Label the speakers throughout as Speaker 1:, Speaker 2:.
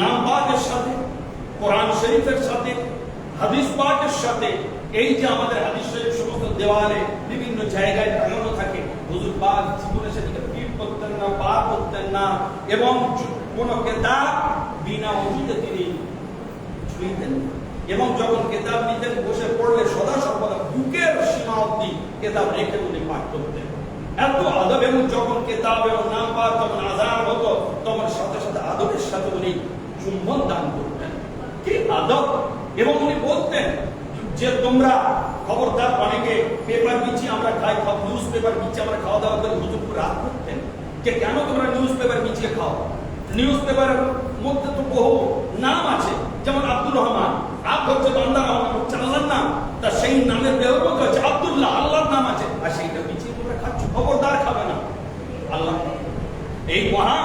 Speaker 1: নাম পাকের সাথে, কোরআন শরীফের সাথে, হাদিস পাকের সাথে, এই যে আমাদের হাদিস শরীফ সমস্ত দেওয়ালে বিভিন্ন জায়গায় টাঙানো থাকে, হুজুর পাক জীবনে সেদিকে পিট করতেন না পা করতেন না, এবং কোন কেতাব বিনা অজুতে তিনি ছুঁইতেন। এবং যখন কেতাব নিতেন, বসে পড়লে সদা সর্বদা বুকের সীমা অব্দি কেতাব রেখে উনি পাঠ করতেন। এত আদব এবং যখন কেতাব এবং নাম পাক যখন আজান হতো তখন সাথে সাথে আদবের সাথে উনি চুম্বন দান করতেন। কি আদব? এবং উনি বলতেন, যে তোমরা খবরদার অনেকে পেপার বিচি আমরা খাই নিউজ পেপার বিচি আমরা খাওয়া দাওয়া করে হুজুর রাত করতেন। যে কেন তোমরা নিউজ পেপার বিচিয়ে খাও? নিউজ পেপারের মধ্যে তো বহু নাম আছে। যেমন আব্দুর রহমান, আপ হচ্ছে বান্দা রহমান হচ্ছে আল্লাহর নাম। তা সেই নামের ব্যবহৃত হচ্ছে আব্দুল্লাহ আল্লাহর নাম আছে আর সেইটা বিছিয়ে তোমরা খাচ্ছ খবরদার খাবে না আল্লাহ এই মহান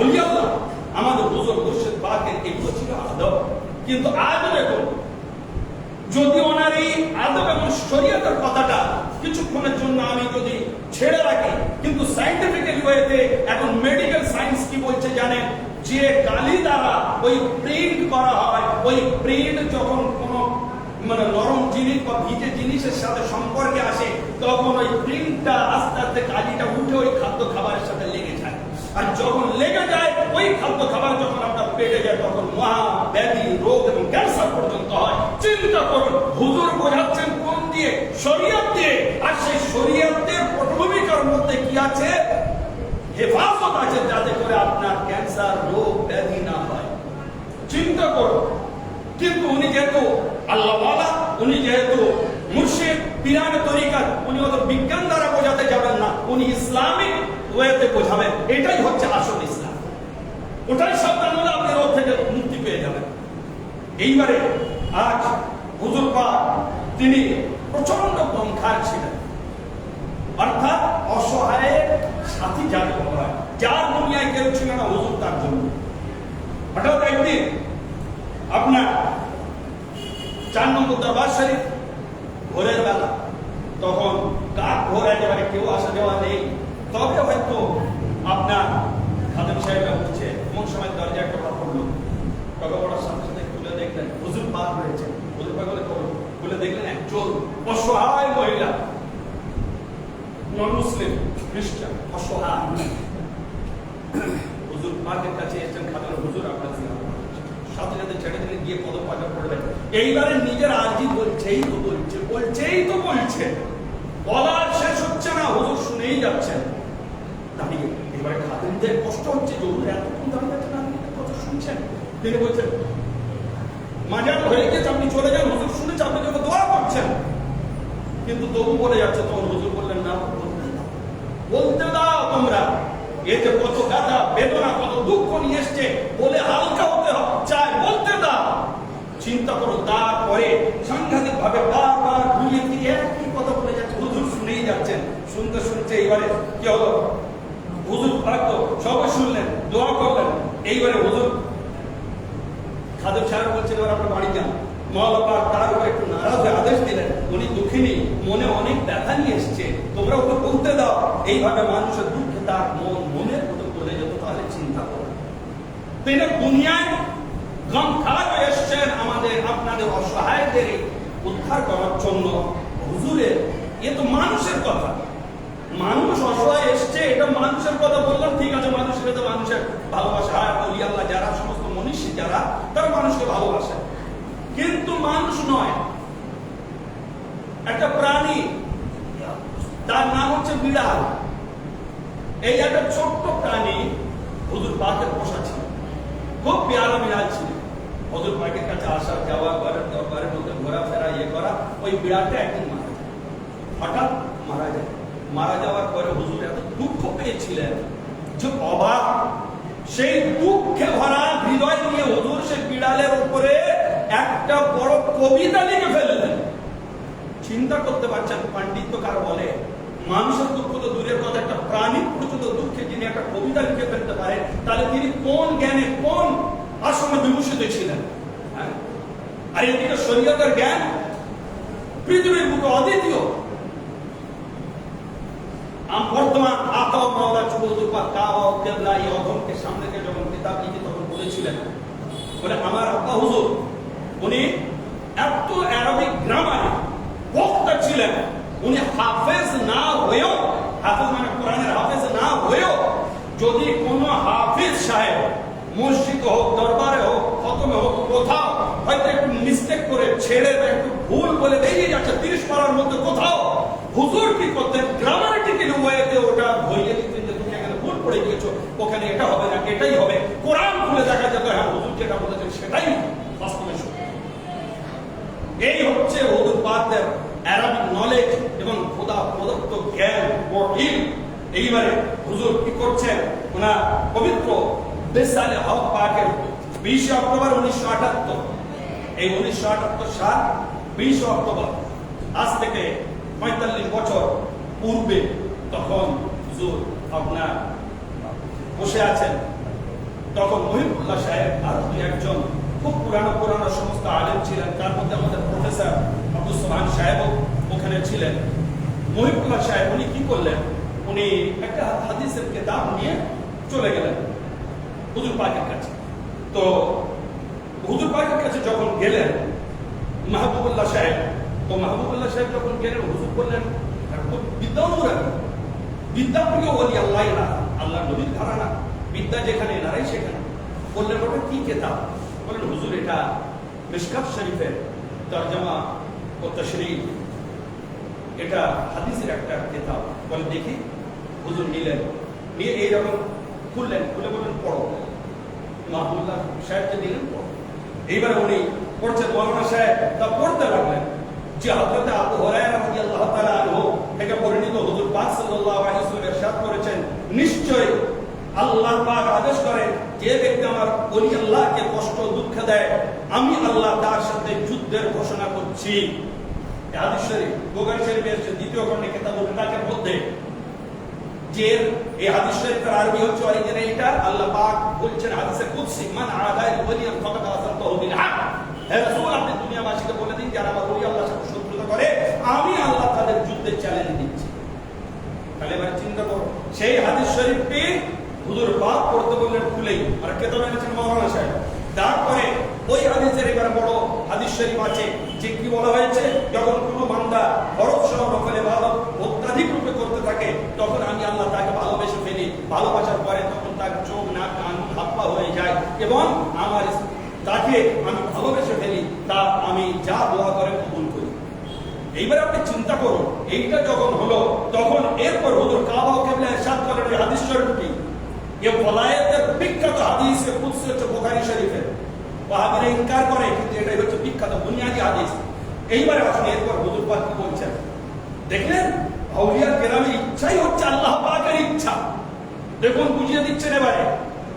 Speaker 1: অলি আল্লাহ আমাদের হুজুর মুর্শিদ পাকের এগুলো ছিল আদব কিন্তু আজ দেখুন যদি ওনার এই আদব এবং শরীয়তের কথাটা কিছুক্ষণের জন্য আমি যদি ছেড়ে রাখি, কিন্তু সাইন্টিফিক্যালি ওয়েতে এখন মেডিকেল সায়েন্স কি বলছে জানেন? যে কালি দ্বারা ওই প্রিন্ট করা হয়, ওই প্রিন্ট যখন কোন মানে নরম জিনিস বা ভিজে জিনিসের সাথে সম্পর্কে আসে, তখন ওই প্রিন্টটা আস্তে আস্তে কালিটা উঠে ওই খাদ্য খাবারের সাথে লেগে যায়। আর যখন লেগে যায়, ওই খাদ্য খাবার যখন আমরা পেটে যায় তখন মহা ব্যাধি, রোগ এবং ক্যান্সার পর্যন্ত হয়। চিন্তা করুন, হুজুর বোঝাচ্ছেন কোন দিয়ে? শরীয়ত দিয়ে। আর সেই শরীয়তের পটভূমিকার মধ্যে কি আছে? হেফাজত আছে যাতে করে আপনার ক্যান্সার, রোগ, ব্যাধি না হয়। চিন্তা করুন। কিন্তু উনি যেহেতু আল্লাহওয়ালা উনি যেহেতু মুর্শিদ পিরান তরিকার, উনি অত বিজ্ঞান দ্বারা বোঝাতে যাবেন না। উনি ইসলামিক ওয়েতে বোঝাবেন। এটাই হচ্ছে আসল ইসলাম। ওটাই সাবধান হলে আপনি রোগ থেকে মুক্তি পেয়ে যাবেন এইবারে আজ হুজুর পাক তিনি প্রচণ্ড পঙ্খার ছিলেন। অর্থাৎ অসহায়ের সাথী বলা হয়, যার দুনিয়ায় কেউ ছিল না হুজুর তার জন্য। হঠাৎ একদিন আপনার চার নম্বর দরবার শরীফ ভোরের বেলা তখন কাক ভোর একেবারে কেউ আসা যাওয়া নেই তবে হয়তো আপনার খাদেম সাহেবরা উঠছে এমন সময় দরজা একটা কথা পড়ল তবে ওরা সাথে সাথে খুলে দেখলেন হুজুর পার হয়েছে। পাক বলে খবর খুলে দেখলেন একজন অসহায় মহিলা। নন মুসলিম খ্রিস্টান। অসহায় হুজুর পাকের কাছে এসেছেন খাদেম হুজুর আপনার সাথে সাথে ছেড়ে দিলে গিয়ে পদক পাজা করবেন এইবারে নিজের আর্জি বলছেই তো বলছে বলছেই তো বলছে। বলার শেষ হচ্ছে না হুজুর শুনেই যাচ্ছেন। দাঁড়িয়ে এবারে খাদিমদের কষ্ট হচ্ছে হুজুর এতক্ষণ দাঁড়িয়ে আছেন আপনি কথা শুনছেন। তিনি বলছেন মাজার হয়ে গেছে, আপনি চলে যান, হুজুর শুনেছে, আপনি যখন দোয়া করছেন। কিন্তু তবু বলে যাচ্ছে, তখন হুজুর বললেন, না, বলতে দাও। তোমরা। এতে কত গাদা বেদনা, কত দুঃখ নিয়ে এসছে, বলে হালকা হতে চায়, বলতে দাও। চিন্তা করো, তারপরে সাংঘাতিক ভাবে বারবার ঘুরিয়ে ফিরিয়ে একই কথা বলে যাচ্ছে, হুজুর শুনেই যাচ্ছেন। শুনতে শুনতে এইবারে কি হলো? হুজুর থাকতো সবাই শুনলেন, দোয়া করলেন। এইবারে হুজুর সাহেব বলছেন, এবার আপনার বাড়ি যান তার একটু নারাজ আদেশ দিলেন। উনি দুঃখিনী, মনে অনেক ব্যথা নিয়ে এসছে। তোমরা ওকে বলতে দাও। এইভাবে মানুষের দুঃখে তার মন মনের মতো যেত, তাহলে চিন্তা করো। তিনি দুনিয়ায় গম খারাপ এসছেন। আমাদের, আপনাদের অসহায়দের উদ্ধার করার জন্য। হুজুরের এ তো মানুষের কথা। মানুষ অসহায় এসছে, এটা মানুষের কথা বললাম, ঠিক আছে, মানুষের তো মানুষের ভালোবাসা আল্লাহ, যারা সমস্ত মনীষী যারা, তারা মানুষকে ভালোবাসে। কিন্তু মানুষ নয়। একটা প্রাণী, তার নাম হচ্ছে বিড়াল। এই একটা ছোট্ট প্রাণী হুজুর পাকের পোষা ছিল। খুব পেয়ারা বিড়াল ছিল। হুজুর পাকের কাছে আসা, যাওয়া, ঘরের ঘরের মধ্যে ঘোরাফেরা ইয়ে করা, ওই বিড়ালটা একদিন মারা যায়। হঠাৎ মারা যায়। মারা যাওয়ার পরে হুজুর এত দুঃখ পেয়েছিলেন যে অবাক সেই দুঃখে ভরা হৃদয় নিয়ে হুজুর সে বিড়ালের উপরে একটা বড় কবিতা লিখে ফেললেন। চিন্তা করতে পারছেন, পাণ্ডিত্য কার বলে? মানুষের দুঃখ তো দূরের কথা, একটা প্রাণী পর্যন্ত দুঃখে যিনি একটা কবিতা লিখে ফেলতে পারে, তাহলে তিনি কোন জ্ঞানে কোন আশ্রমে বিভূষিত ছিলেন? হ্যাঁ? আর এদিকে শরীয়তের জ্ঞান, পৃথিবীর বুকে অদ্বিতীয়। বর্তমান আতাও মাওলা চুবুদুর পা কেবলা এই অধমকে সামনে যখন কিতাব লিখে তখন বলেছিলেন, বলে আমার আব্বা হুজুর, উনি এত গ্রামারে বক্তা ছিলেন, উনি হাফেজ না হয়েও, হাফেজ মানে কোরআনের হাফেজ না হয়েও, যদি কোনো হাফিজ সাহেব মসজিদ হোক, দরবারে হোক, খতমে হোক, কোথাও হয়তো একটু মিস্টেক করে ছেড়ে বা একটু ভুল বলে বেরিয়ে যাচ্ছে, তিরিশ পাড়ার মধ্যে কোথাও, হুজুর কি করতেন? গ্রামাটিক্যাল ওয়েতে ওটা ধরিয়ে দিতেন যে তুমি এখানে ভুল পড়ে গিয়েছো, ওখানে এটা হবে না, এটাই হবে। কোরআন খুলে দেখা যেত হ্যাঁ হুজুর যেটা বলেছেন সেটাই বাস্তবে এই হচ্ছে হুজুর অ্যারাবিক নলেজ এবং খোদা প্রদত্ত জ্ঞান ও এইবারে হুজুর কি করছেন? ওনার পবিত্র বেসালে হক পাকের বিশে অক্টোবর উনিশশো আটাত্তর। এই উনিশশো আটাত্তর সাল বিশে অক্টোবর। আজ থেকে পঁয়তাল্লিশ বছর পূর্বে তখন হুজুর আপনার বসে আছেন। তখন মহিবুল্লাহ সাহেব আর দুই একজন খুব পুরানো পুরানো সমস্ত আলেম ছিলেন, তার মধ্যে আমাদের প্রফেসর আব্দুল সোহান সাহেবও ওখানে ছিলেন। মহিবুল্লাহ সাহেব, উনি কি করলেন? উনি একটা হাদিসের কেতাব নিয়ে চলে গেলেন হুজুর পাকের কাছে। তো হুজুর পাকের কাছে যখন গেলেন, মাহবুবুল্লাহ সাহেব, তো মাহবুবুল্লাহ সাহেব যখন গেলেন, হুজুর বললেন বিদ্যা প্রিয় বলি, আল্লাহ আল্লাহ নবীর ধারণা। বিদ্যা যেখানে নারাই সেখানে। বললেন ওটা কি কেতাব? বললেন, হুজুর, এটা মিশকাত শরীফের তর্জমা ও তশরিফ। এটা হাদিসের একটা কেতাব। বলে, দেখি। হুজুর নিলেন। নিয়ে এইরকম খুললেন। খুলে বললেন, পড়ো। মাহমুল্লাহ সাহেবকে দিলেন, পড়ো। এইবার উনি পড়ছে, মৌলানা সাহেব, তা পড়তে লাগলেন। যে হযরত আবু থেকে পরিণত হুজুর পাক সাল্লাল্লাহু আলাইহি ওয়াসাল্লাম ইরশাদ করেছেন। নিশ্চয় আল্লাহ পাক আদেশ করে, যে ব্যক্তি আমার ওলি আল্লাহকে কষ্ট দুঃখ দেয়, আমি আল্লাহ তার সাথে যুদ্ধের ঘোষণা করছি। হাদিস শরীফ, বুখারী শরীফের দ্বিতীয় খণ্ডে কিতাবুল রিকাকের মধ্যে। যে এই হাদিস শরীফের আরবি হচ্ছে অরিজিনাল এটা আল্লাহ পাক বলছেন হাদিসে কুদসি, মান আদায় ওলিয়ান ফাকাদ আসালতাহু বিল হক। হে রাসূল, আপনি দুনিয়াবাসীকে বলে দিন যারা আমার ওলি আল্লাহর সাথে শত্রুতা করে আমি আল্লাহ তাদের যুদ্ধের চ্যালেঞ্জ দিচ্ছি তাহলে এবার চিন্তা করো সেই হাদিস শরীফটি হুজুর বাপ পড়তে বললেন খুলেই আর কেতাব এনেছেন মাওলানা সাহেব। তারপরে ওই হাদিসের এবার বড় হাদিস শরীফ আছে। যে কি বলা হয়েছে? যখন কোনো বান্দা ফরজ সহ নফল ভালো অত্যাধিক রূপে করতে থাকে, তখন আমি আল্লাহ তাকে ভালোবেসে ফেলি। ভালোবাসার পরে তখন তার চোখ, নাক, কান হাত হয়ে যায় এবং আমার তাকে আমি ভালোবেসে ফেলি। তা আমি যা দোয়া করে কবুল করি। এইবার আপনি চিন্তা করুন এইটা যখন হলো, তখন এরপর হুজুর কাবা কেবলা ইরশাদ করেন এই হাদিস শরীফটি। এ বলায়েতের বিখ্যাত হাদিস কুদসি হচ্ছে বুখারী শরীফের। ওয়াহাবিরা ইনকার করে, কিন্তু এটাই হচ্ছে বিখ্যাত বুনিয়াদি হাদিস। এইবারে আসুন, এরপর হুজুর পাক কি বলছেন? দেখলেন, আউলিয়া কেরামের ইচ্ছাই হচ্ছে আল্লাহ পাকের ইচ্ছা। দেখুন, বুঝিয়ে দিচ্ছেন এবারে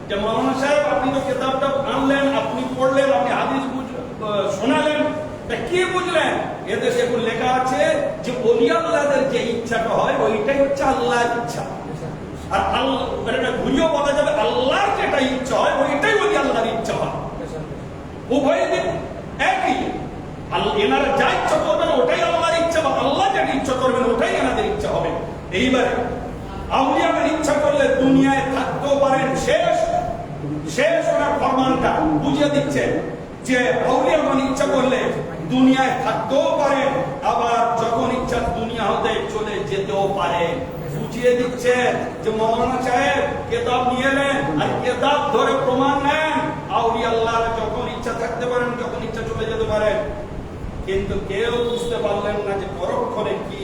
Speaker 1: যে মাওলানা সাহেব, আপনি তো কেতাবটা আনলেন, আপনি পড়লেন, আপনি হাদিস শোনালেন। তা কি বুঝলেন? এদেশে এখন লেখা আছে যে অলি আল্লাহদের যে ইচ্ছাটা হয়, ওইটাই হচ্ছে আল্লাহর ইচ্ছা। আর আল্লাহ মানে ঘুরিয়েও বলা যাবে, আল্লাহর যেটা ইচ্ছা হয়, ওইটাই অলি আল্লাহর ইচ্ছা হয়। উভয় দিক একই। এনারা যা ইচ্ছা করবেন, ওটাই আল্লাহর ইচ্ছা, বা আল্লাহ যেটা ইচ্ছা করবেন, ওটাই এনাদের ইচ্ছা হবে। এইবারে, আউলিয়াদের ইচ্ছা করলে দুনিয়ায় থাকতেও পারেন, শেষ। শেষ ওনার ফরমানটা বুঝিয়ে দিচ্ছেন যে আউলিয়াগণ ইচ্ছা করলে দুনিয়ায় থাকতেও পারেন আবার যখন ইচ্ছা দুনিয়া হতে চলে যেতেও পারে। বুঝিয়ে দিচ্ছেন যে মৌলানা সাহেব কেতাব নিয়ে নেন আর কেতাব ধরে প্রমাণ নেন। আউলিয়া আল্লাহ যখন ইচ্ছা থাকতে পারেন, যখন ইচ্ছা চলে যেতে পারেন কিন্তু কেউ বুঝতে পারলেন না যে পরক্ষণে কি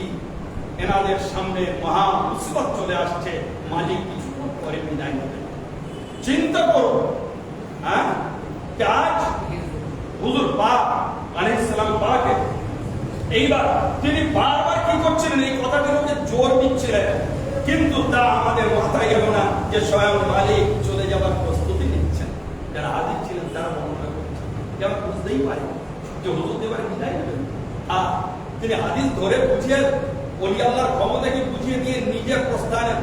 Speaker 1: এনাদের সামনে মহা মুসিবত চলে আসছে। মালিক কিছুক্ষণ পরে বিদায় নেবেন চিন্তা করো হ্যাঁ? আজ হুজুর পাক আলাইহিস সালাম পাকে এইবার তিনি বারবার কি করছিলেন? এই কথাটির মধ্যে জোর দিচ্ছিলেন। কিন্তু তা আমাদের মাথায় এলো না যে স্বয়ং মালিক চলে যাবার প্রস্তুতি নিচ্ছেন। যারা হাজির ছিলেন তারা বর্ণনা করছেন। যেমন বুঝতেই পারি যে হুজুর দেবার বিদায় নেবেন। আর তিনি হাদিস ধরে বুঝিয়ে অলি আল্লাহর ক্ষমতাকে বুঝিয়ে দিয়ে নিজের প্রস্থানে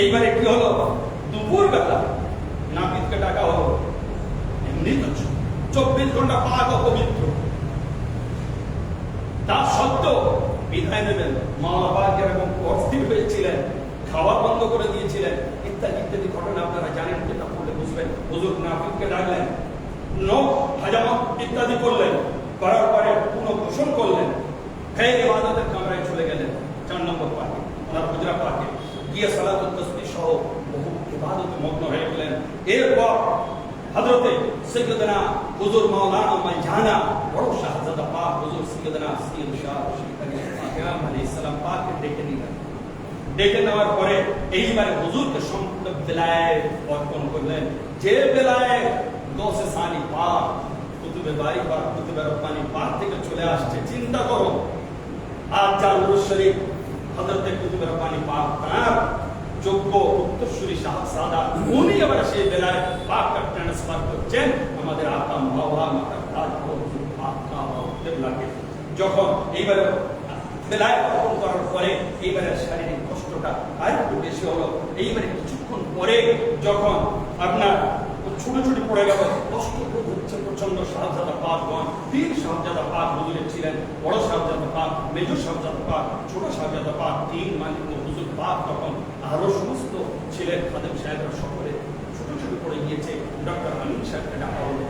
Speaker 1: এইবারে কি হলো? দুপুর বেলা নাপিতকে ডাকা হলো। চব্বিশ ঘণ্টা পাক অপবিত্র। তা সত্ত্বেও বিদায় নেবেন। পাক এরকম অস্থির হয়েছিলেন খাওয়া বন্ধ করে দিয়েছিলেন, ইত্যাদি ইত্যাদি ঘটনা আপনারা জানেন, যেটা পড়লে বুঝবেন। হুজুর নাফিককে ডাকলেন নখ হাজামত, ইত্যাদি করলেন। করার পরে করলেন। ফের ইবাদতের কামরায় চলে গেলেন চার নম্বর পাকে ওনার হুজরা পাকে গিয়ে সহ বহু মগ্ন হয়ে গেলেন। এরপর হযরতে সৈয়দনা হুজুর মাওলানা মাইজানা বড় শাহজাদা পাক হুজুর সৈয়দনা সৈয়দ শাহ আলাইহিস সালাম পাককে ডেকে নিলেন। ডেকে নেওয়ার পরে এইবারে হুজুরকে সম্পূর্ণ বেলায় অর্পণ করলেন। যে বেলায় দশে সানি পাক কুতুবে বাড়ি বা কুতুবে রব্বানি পাক থেকে চলে আসছে, চিন্তা করো। আর যার শরীফ হযরতে কুতুবে রব্বানি পাক তার যোগ্য উত্তরসূরি শাহ সাদা, উনি এবার সেই বেলায় পাকটা ট্রান্সফার করছেন আমাদের আকা মাওয়া মাতা হুজুর কিবলাকে যখন এইবারে বেলায় অর্পণ করার পরে এইবারে শারীরিক কষ্টটা বেশি হলো। এইবারে কিছুক্ষণ পরে যখন আপনার ছোট ছোট পড়ে গেল, কষ্ট হচ্ছে প্রচণ্ড শাহজাদা পাকগণ তিন শাহজাদা পাক হুজুরের ছিলেন, বড় শাহজাদা পাক মেজো শাহজাদা পাক, ছোট শাহজাদা পাক, তিন মালিক পাক তখন আরও সমস্ত ছিলেন। খাদেম সাহেবরা সকলে ছোট ছোট পড়ে গিয়েছে। ডক্টর আমিন সাহেবকে ডাকা হলো।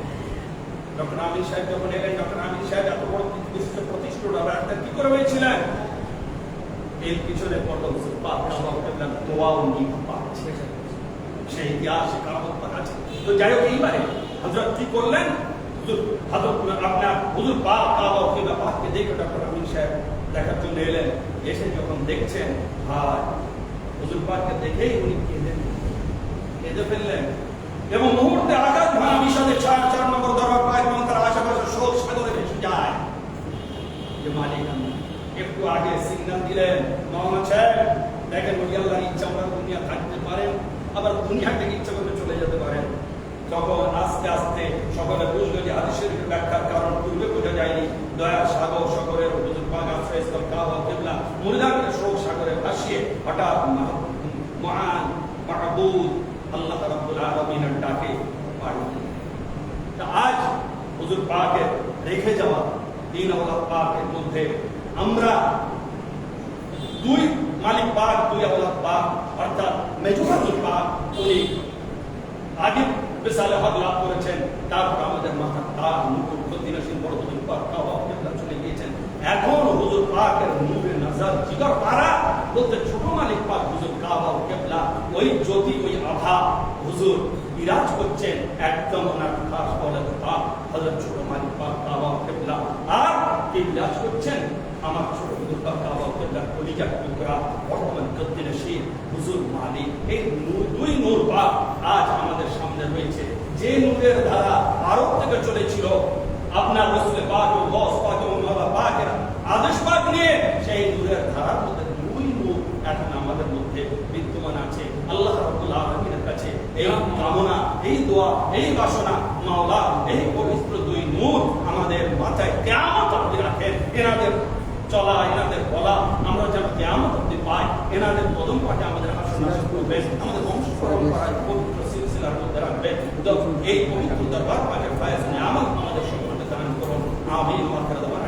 Speaker 1: ডক্টর আমিন সাহেব যখন এলেন, ডক্টর আমিন সাহেব এত বড় বিশিষ্ট প্রতিষ্ঠিত ডাক্তার কি করে হয়েছিলেন? এর পিছনে সেই ইতিহাস কামত আছে তো যাই হোক, এইবারে হযরত কি করলেন? আপনার হুজুর পাক কাবা কেবলা পাককে দেখে ডক্টর আমিন সাহেব দেখার জন্য এলেন। এসে যখন দেখছেন, ভাই, হুজুর পাককে দেখেই উনি কেঁদে কেঁদে ফেললেন। এবং মুহূর্তে আঘাত ভাঙা বিষাদে চার চার নম্বর দরবার পায় এবং তার আশেপাশে শোক সাগরে ভেসে যায়। যে মালিক একটু আগে সিগন্যাল দিলেন মামা সাহেব দেখেন ওই আল্লাহর ইচ্ছা, আমরা দুনিয়া থাকতে পারেন আবার দুনিয়া থেকে ইচ্ছা করলে চলে যেতে পারেন তখন আস্তে আস্তে সকলে বুঝলো যে হাদিসের ব্যাখ্যার কারণ পূর্বে বোঝা যায়নি। দয়া সাগর সাগরের হুজুর পাক আশ্রয় স্থল কাবা কিবলা শোক সাগরে ভাসিয়ে হঠাৎ মহান মাহবুব আল্লাহ রাব্বুল আলামিনের ডাকে আজ হুজুর পাকের রেখে যাওয়া দিন আল্লাহ পাকের মধ্যে আমরা দুই মালিক পাক, দুই আল্লাহ পাক, অর্থাৎ মেজবাতুল পাক, উনি আগে বিশালে হক লাভ করেছেন, তারপর আমাদের মাথা তার মুকুট প্রতিনাসীন বড় হুজুর পাক চলে গিয়েছেন। এখন হুজুর পাকের নূরে জিগর পারা বলতে ছোট মালিক পাক হুজুর কাবা, কিবলা, ওই জ্যোতি ওই আভা হুজুর বিরাজ করছেন, একদম ওনার খাস বলে পাক হযরত ছোট মালিক পাক কাবা, কিবলা, আর কে বিরাজ করছেন? আমার ছোট হুজুর পাক কাবা, কিবলা, কলিজা টুকরা, বর্তমান গদ্দিনে শীর হুজুর মালিক, এই দুই নূর পাক আজ আমাদের সামনে রয়েছে। যে নূরের ধারা ভারত থেকে চলেছিল, আপনার রসুল পাক ও গস পাক এবং মালা পাকের আদেশ পাক নিয়ে সেই নূরের ধারার মধ্যে দুই নূর এখন আমাদের মধ্যে বিদ্যমান আছে। আল্লাহ রাব্বুল আলামিনের কাছে এই কামনা এই দোয়া এই বাসনা মাওলা এই পবিত্র দুই নূর আমাদের মাথায় কেমন অব্দি রাখেন। এনাদের চলা এনাদের বলা আমরা যেন কেমন অব্দি পাই। এনাদের কদম পাঠে আমাদের আসন করবে আমাদের বংশ পরম্পরায় পবিত্র সিলসিলার মধ্যে রাখবে। এই পবিত্র দরবার পাকের ফায়েজ নিয়ামত আমাদের সম্মানে দান করুন। আখির দাওয়ানা